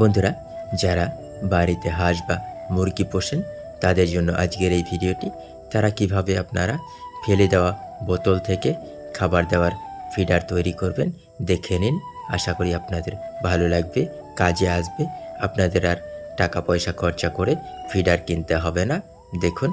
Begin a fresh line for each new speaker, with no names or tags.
বন্ধুরা, যারা বাড়িতে হাঁস বা মুরগি পোষেন, তাদের জন্য আজকের এই ভিডিওটি, তারা কীভাবে আপনারা ফেলে দেওয়া বোতল থেকে খাবার দেওয়ার ফিডার তৈরি করবেন, দেখে নিন। আশা করি আপনাদের ভালো লাগবে, কাজে আসবে। আপনাদের আর টাকা পয়সা খরচা করে ফিডার কিনতে হবে না। দেখুন